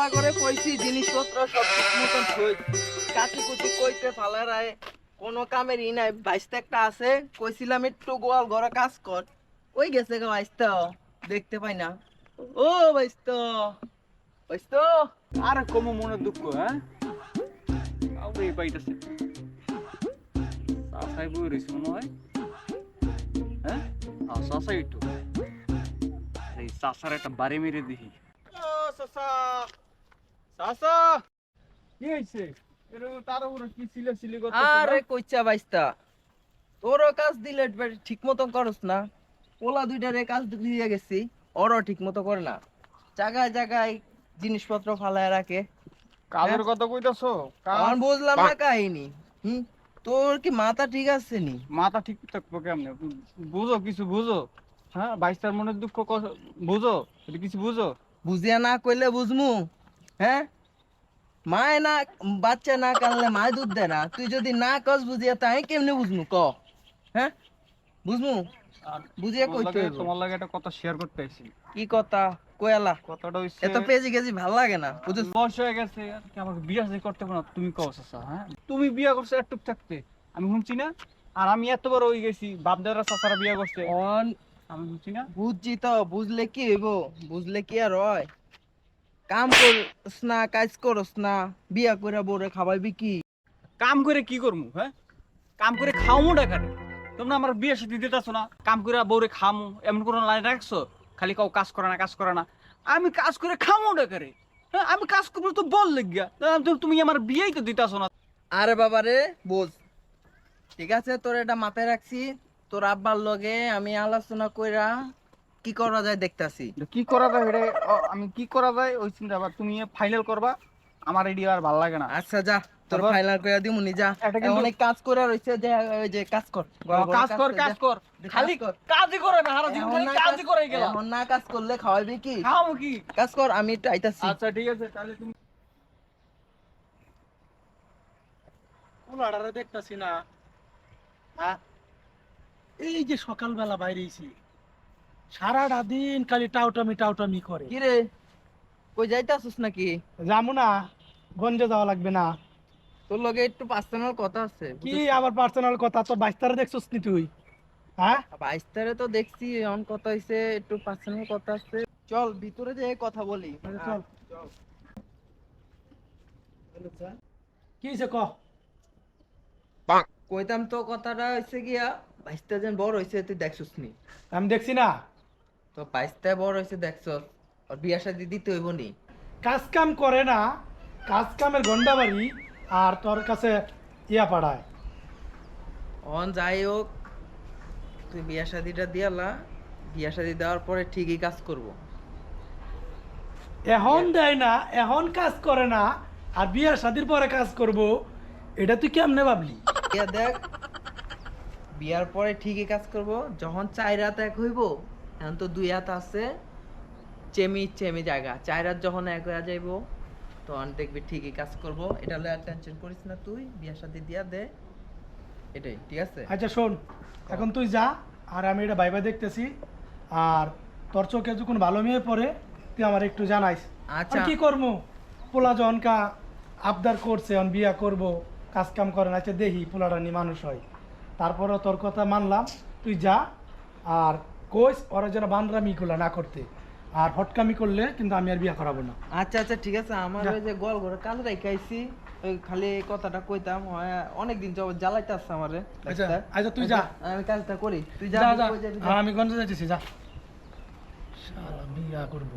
পোলা করে কইছি, জিনিসপত্র সব মতন থই। কাটি কুটি কইতে ফালা রায়, কোনো কামের ই নাই। বাইশটা একটা আছে, কইছিলাম একটু গোয়াল ঘরে কাজ কর। ওই গেছে গো বাইশটা, দেখতে পাই না। ও বাইশটা বাইশটা, আর কমো মনে দুঃখ হ্যাঁ? এই পাইতেছে সাসাই বই রয়েছে মনে হয়। হ্যাঁ? সাসাই একটু। এই সাসার একটা বাড়ি মেরে দিহি। ও সাসা সাসা কি হয়েছে এর তার উপরে কি সিলে আরে কইচা তোরও কাজ দিলে ঠিক মতন করস না। পোলা দুইটারে কাজ দিয়ে গেছি ওরও ঠিক মতো করে না। জায়গায় জায়গায় জিনিসপত্র ফালায় রাখে। কাজের কথা কইতাছো? আমার বুঝলাম না কাহিনী। হুম? তোর কি মাথা ঠিক আছে নি? মাথা ঠিক থাকব কেমনে? বুঝো কিছু বুঝো। হ্যাঁ বাইশটার মনের দুঃখ বুঝো? কিছু বুঝো। বুঝিয়া না কইলে বুঝমু। হ্যাঁ? মায় না বাচ্চা না কানলে মায় দুধ দেয় না। তুই যদি না কস বুঝিয়া তাই কেমনে বুঝমু? ক। হ্যাঁ? বুঝমু? বুঝিয়া তোমার কইতে হইব। তোমার লাগে একটা কথা শেয়ার করতে আইছি। কি কথা? কয়ালা কথাটা হইছে এত পেজি গেজি ভালো লাগে না বুঝছিস বয়স হয়ে গেছে আর কি আমাকে বিয়ে করতে না তুমি কও হ্যাঁ? তুমি বিয়ে করছ একটু থাকতে আমি শুনছি না? আর আমি এতবার হয়ে গেছি বাপ বাপদাদা চাচারা বিয়া করছে। অন আমি শুনছি না? বুঝছি তো বুঝলে কি হইব? বুঝলে কি আর হয়? কাম করস না কাজ করস না বিয়া করে বউরে খাওয়াইবি কি? কাম করে কি করমু হ্যাঁ? কাম করে খাওমু ডাকারে তোমরা আমার বিয়ে শাদী দিতেছো না কাম করে বউরে খামু এমন কোনো লাইন রাখছো? খালি কাউ কাজ করে না কাজ করে না। আমি কাজ করে খামু ডাকারে হ্যাঁ আমি কাজ করব তো বল লেগিয়া। তুমি আমার বিয়েই তো দিতেছো না। আরে বাবা রে বোঝ। ঠিক আছে তোর এটা মাথায় রাখছি। তোর আব্বার লগে আমি আলোচনা কইরা কি করা যায় দেখতাছি। কি করা যায় এটা আমি কি করা যায় ওই চিন্তা আবার তুমি ফাইনাল করবা আমার এডি আর ভালো লাগে না। আচ্ছা যা তোর ফাইনাল কইরা দিমু নি যা। এটা কিন্তু- অনেক কাজ করে রইছে যে ওই যে কাজ কর। কাজ কর কাজ কর। খালি কর। কাজই করে না হারা জীবন খালি কাজই করে গেলাম এখন না কাজ করলে খাওয়াবি কি? খাও কি? কাজ কর আমি একটু আইতাছি আচ্ছা ঠিক আছে তাহলে তুমি পোলাডারে দেখতাছি না। হ্যাঁ এই যে সকালবেলা বাইরেছি সারাটা দিন খালি টাউটামি টাউটামি করে। কি রে? কই যাইতাছিস নাকি? যাব না গঞ্জে যাওয়া লাগবে না। তোর লগে একটু পার্সোনাল কথা আছে কি আবার পার্সোনাল কথা? তোর বাইস্তারে দেখছিস নি তুই? হ্যাঁ? বাইশ তারে তো দেখছি অন কথা হইছে একটু পার্সোনাল কথা আছে। চল ভিতরে যে কথা বলি। চল। কি হয়েছে ক? কইতাম তো কথাটা হইছে গিয়া বাইশটা যেন বড় হইছে তুই দেখছস নি আমি দেখছি না। তো বাইশটা বড় হইছে দেখছস আর বিয়া শাদি দিতে হইব নি কাজ কাম করে না কাজ কামের গন্ডা বাড়ি আর তোর কাছে ইয়া পাড়ায়। অন যাই হোক তুই বিয়া শাদিটা দিয়ালা বিয়া শাদি দেওয়ার পরে ঠিকই কাজ করব। এখন দেয় না এখন কাজ করে না আর বিয়ার শাদির পরে কাজ করব এটা তুই কেমনে ভাবলি? বিয়া দেখ বিয়ার পরে ঠিকই কাজ করব যখন চার রাত এক হইব এখন তো দুই হাত আছে চেমি চেমি জায়গা। চার রাত যখন এক হয়ে যাইব তখন দেখবি ঠিকই কাজ করব। এটা লয়ে টেনশন করিস না তুই বিয়া শাদি দিয়া দে। এটাই ঠিক আছে? আচ্ছা শোন এখন তুই যা আর আমি এটা বাইবা দেখতেছি। আর তোর চোখে যখন ভালো মেয়ে পড়ে তুই আমার একটু জানাইস। আচ্ছা। কি করব? পোলা জনকা আবদার করছে অন বিয়া করব কাজ কাম করে না আচ্ছা দেখি পোলাটা নি মানুষ হয়। তারপরে তোর কথা মানলাম। তুই যা আর কইস ওরা যেন বানরামি করলে না করতে। আর হটকামি করলে কিন্তু আমি আর বিয়ে করাবো না। আচ্ছা আচ্ছা ঠিক আছে। আমার ওই যে গল ঘরে কাজ রাখাইছি ওই খালি কথাটা কইতাম অনেক দিন যাবত জ্বালাইতে আসছে আমারে। আচ্ছা, আচ্ছা, তুই যা। আমি কাজটা করি। তুই যা আমি গঞ্জে যাইতেছি যা। শালা বিয়া করব।